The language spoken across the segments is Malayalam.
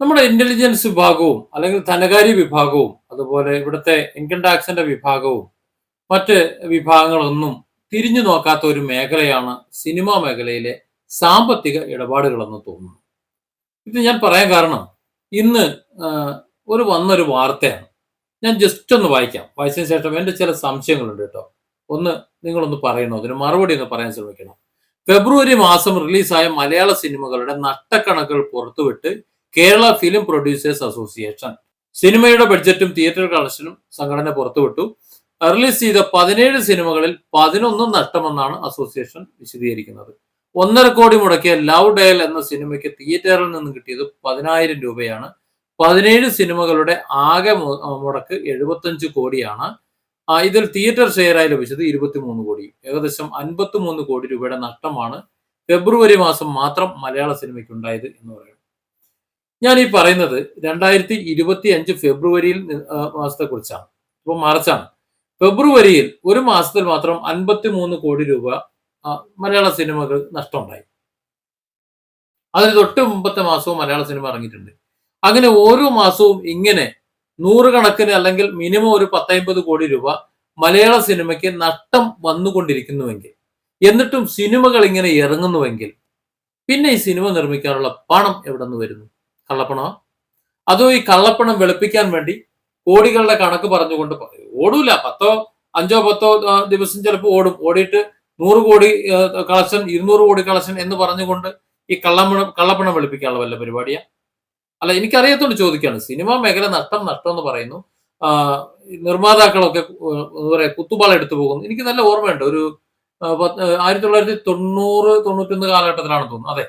നമ്മുടെ ഇന്റലിജൻസ് വിഭാഗവും അല്ലെങ്കിൽ ധനകാര്യ വിഭാഗവും അതുപോലെ ഇവിടുത്തെ ഇൻകം ടാക്സിന്റെ വിഭാഗവും മറ്റ് വിഭാഗങ്ങളൊന്നും തിരിഞ്ഞു നോക്കാത്ത ഒരു മേഖലയാണ് സിനിമാ മേഖലയിലെ സാമ്പത്തിക ഇടപാടുകളെന്ന് തോന്നുന്നു. ഇത് ഞാൻ പറയാൻ കാരണം ഇന്ന് ഒരു വന്നൊരു വാർത്തയാണ്. ഞാൻ ജസ്റ്റ് ഒന്ന് വായിക്കാം. വായിച്ചതിന് ശേഷം എന്റെ ചില സംശയങ്ങളുണ്ട് കേട്ടോ. ഒന്ന് നിങ്ങളൊന്ന് പറയണോ? അതിന് മറുപടി ഒന്ന് പറയാൻ ശ്രമിക്കണം. ഫെബ്രുവരി മാസം റിലീസായ മലയാള സിനിമകളുടെ നട്ടക്കണക്കുകൾ പുറത്തുവിട്ട് കേരള ഫിലിം പ്രൊഡ്യൂസേഴ്സ് അസോസിയേഷൻ സിനിമയുടെ ബഡ്ജറ്റും തിയേറ്റർ കളക്ഷനും സംഘടന പുറത്തുവിട്ടു. റിലീസ് ചെയ്ത പതിനേഴ് സിനിമകളിൽ പതിനൊന്നും നഷ്ടമെന്നാണ് അസോസിയേഷൻ വിശദീകരിക്കുന്നത്. ഒന്നര കോടി മുടക്കിയ ലവ് ഡയൽ എന്ന സിനിമയ്ക്ക് തിയേറ്ററിൽ നിന്ന് കിട്ടിയത് പതിനായിരം രൂപയാണ്. പതിനേഴ് സിനിമകളുടെ ആകെ മുടക്ക് എഴുപത്തഞ്ച് കോടിയാണ്. ഇതിൽ തിയേറ്റർ ഷെയറായി ലഭിച്ചത് ഇരുപത്തിമൂന്ന് കോടി. ഏകദേശം അൻപത്തിമൂന്ന് കോടി രൂപയുടെ നഷ്ടമാണ് ഫെബ്രുവരി മാസം മാത്രം മലയാള സിനിമയ്ക്ക് ഉണ്ടായത് എന്ന് പറയുന്നത് ഞാൻ ഈ പറയുന്നത് രണ്ടായിരത്തി ഇരുപത്തി അഞ്ച് ഫെബ്രുവരിയിൽ മാസത്തെ കുറിച്ചാണ് ഇപ്പൊ മാർച്ചാണ്. ഫെബ്രുവരിയിൽ ഒരു മാസത്തിൽ മാത്രം അൻപത്തി മൂന്ന് കോടി രൂപ മലയാള സിനിമകൾ നഷ്ടമുണ്ടായി. അതിന് തൊട്ട് മുമ്പത്തെ മാസവും മലയാള സിനിമ ഇറങ്ങിയിട്ടുണ്ട്. അങ്ങനെ ഓരോ മാസവും ഇങ്ങനെ നൂറുകണക്കിന് അല്ലെങ്കിൽ മിനിമം ഒരു പത്തൈമ്പത് കോടി രൂപ മലയാള സിനിമയ്ക്ക് നഷ്ടം വന്നുകൊണ്ടിരിക്കുന്നുവെങ്കിൽ എന്നിട്ടും സിനിമകൾ ഇങ്ങനെ ഇറങ്ങുന്നുവെങ്കിൽ പിന്നെ ഈ സിനിമ നിർമ്മിക്കാനുള്ള പണം എവിടെ നിന്ന് വരുന്നു? കള്ളപ്പണമോ? അതോ ഈ കള്ളപ്പണം വെളുപ്പിക്കാൻ വേണ്ടി കോടികളുടെ കണക്ക് പറഞ്ഞുകൊണ്ട് ഓടൂല. പത്തോ അഞ്ചോ പത്തോ ദിവസം ചിലപ്പോൾ ഓടും. ഓടിയിട്ട് നൂറ് കോടി കളക്ഷൻ ഇരുന്നൂറ് കോടി കളക്ഷൻ എന്ന് പറഞ്ഞുകൊണ്ട് ഈ കള്ളപ്പണം കള്ളപ്പണം വെളുപ്പിക്കാനുള്ള വല്ല പരിപാടിയാ? അല്ല എനിക്കറിയത്തോണ്ട് ചോദിക്കുകയാണ് സിനിമാ മേഖല നഷ്ടം നഷ്ടം എന്ന് പറയുന്നു. നിർമ്മാതാക്കളൊക്കെ എന്താ പറയാ കുത്തുപാള എടുത്തു പോകുന്നു. എനിക്ക് നല്ല ഓർമ്മയുണ്ട്. ഒരു ആയിരത്തി തൊള്ളായിരത്തി തൊണ്ണൂറ് തൊണ്ണൂറ്റൊന്ന് കാലഘട്ടത്തിലാണെന്ന് തോന്നുന്നു. അതെ.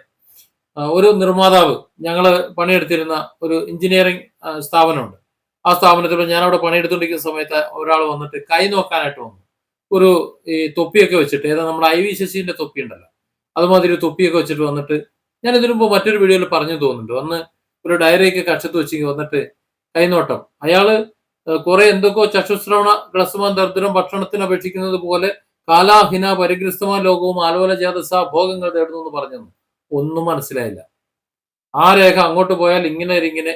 ഒരു നിർമ്മാതാവ് ഞങ്ങൾ പണിയെടുത്തിരുന്ന ഒരു എഞ്ചിനീയറിംഗ് സ്ഥാപനമുണ്ട്. ആ സ്ഥാപനത്തിൽ ഞാൻ അവിടെ പണിയെടുത്തുകൊണ്ടിരിക്കുന്ന സമയത്ത് ഒരാൾ വന്നിട്ട് കൈ നോക്കാനായിട്ട് വന്നു. ഒരു ഈ തൊപ്പിയൊക്കെ വെച്ചിട്ട് ഏതാ നമ്മുടെ ഐ വി ശശിന്റെ തൊപ്പി ഉണ്ടല്ലോ. അതുമാതിരി തൊപ്പിയൊക്കെ വെച്ചിട്ട് വന്നിട്ട് ഞാൻ ഇതിനു മുമ്പ് മറ്റൊരു വീഡിയോയിൽ പറഞ്ഞു തോന്നുന്നുണ്ട്. വന്ന് ഒരു ഡയറിയൊക്കെ കക്ഷത്ത് വെച്ച് വന്നിട്ട് കൈനോട്ടം. അയാൾ കുറെ എന്തൊക്കെയോ ചക്ഷുശ്രവണ ഗ്ലസ്മാൻ ദർദ്രം ഭക്ഷണത്തിന് അപേക്ഷിക്കുന്നത് പോലെ കാലാഹിന പരിഗ്രസ്തമായ ലോകവും ആലോല ജാതസ ഭോഗങ്ങൾ തേടുന്നു എന്ന് പറഞ്ഞു ഒന്നും മനസ്സിലായില്ല. ആ രേഖ അങ്ങോട്ട് പോയാൽ ഇങ്ങനെ ഇങ്ങനെ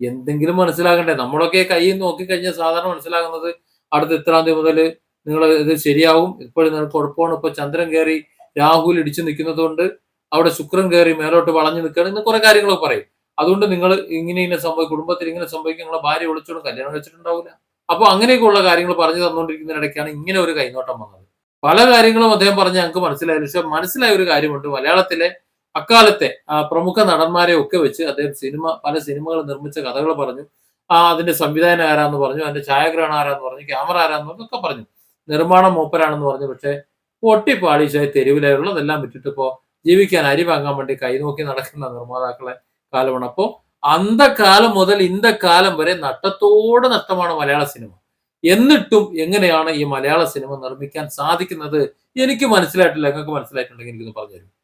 എന്തെങ്കിലും മനസ്സിലാകണ്ടേ? നമ്മളൊക്കെ കൈ നോക്കി കഴിഞ്ഞാൽ സാധാരണ മനസ്സിലാകുന്നത് അടുത്ത ഇത്രാം തീയതി മുതൽ നിങ്ങൾ ഇത് ശരിയാവും. ഇപ്പോഴും നിങ്ങൾക്ക് കുഴപ്പമാണ്. ഇപ്പൊ ചന്ദ്രൻ കയറി രാഹുൽ ഇടിച്ചു നിൽക്കുന്നത് കൊണ്ട് അവിടെ ശുക്രൻ കയറി മേലോട്ട് വളഞ്ഞു നിൽക്കുകയാണ് ഇന്ന് കുറെ കാര്യങ്ങളൊക്കെ പറയും. അതുകൊണ്ട് നിങ്ങൾ ഇങ്ങനെ ഇങ്ങനെ സംഭവിക്കും കുടുംബത്തിൽ ഇങ്ങനെ സംഭവിക്കും നിങ്ങളെ ഭാര്യ വിളിച്ചോളും കല്യാണം കഴിച്ചിട്ടുണ്ടാവില്ല. അപ്പൊ അങ്ങനെയൊക്കെയുള്ള കാര്യങ്ങൾ പറഞ്ഞു തന്നുകൊണ്ടിരിക്കുന്നതിനിടയ്ക്കാണ് ഇങ്ങനെ ഒരു കൈനോട്ടം വന്നത്. പല കാര്യങ്ങളും അദ്ദേഹം പറഞ്ഞ് ഞങ്ങൾക്ക് മനസ്സിലായി. പക്ഷെ മനസ്സിലായ ഒരു കാര്യമുണ്ട്. മലയാളത്തിലെ അക്കാലത്തെ പ്രമുഖ നടന്മാരെ ഒക്കെ വെച്ച് അദ്ദേഹം സിനിമ പല സിനിമകൾ നിർമ്മിച്ച കഥകൾ പറഞ്ഞു. ആ അതിന്റെ സംവിധാനം ആരാന്ന് പറഞ്ഞു അതിന്റെ ഛായാഗ്രഹണം ആരാന്ന് പറഞ്ഞു ക്യാമറ ആരാന്ന് പറഞ്ഞു ഒക്കെ പറഞ്ഞു. നിർമ്മാണം മൂപ്പരാണെന്ന് പറഞ്ഞു. പക്ഷെ പൊട്ടിപ്പാളീശായി തെരുവിലുള്ളതെല്ലാം വിറ്റിട്ട് ഇപ്പോ ജീവിക്കാൻ അരി വാങ്ങാൻ വേണ്ടി കൈനോക്കി നടക്കുന്ന നിർമ്മാതാക്കളെ കാലമാണ്. അപ്പോ അന്ധകാലം മുതൽ ഇന്ധകാലം വരെ നട്ടത്തോടെ നഷ്ടമാണ് മലയാള സിനിമ. എന്നിട്ടും എങ്ങനെയാണ് ഈ മലയാള സിനിമ നിർമ്മിക്കാൻ സാധിക്കുന്നത്? എനിക്ക് മനസ്സിലായിട്ടില്ല. നിങ്ങൾക്ക് മനസ്സിലായിട്ടുണ്ടെങ്കിൽ എനിക്കൊന്ന് പറഞ്ഞു തരും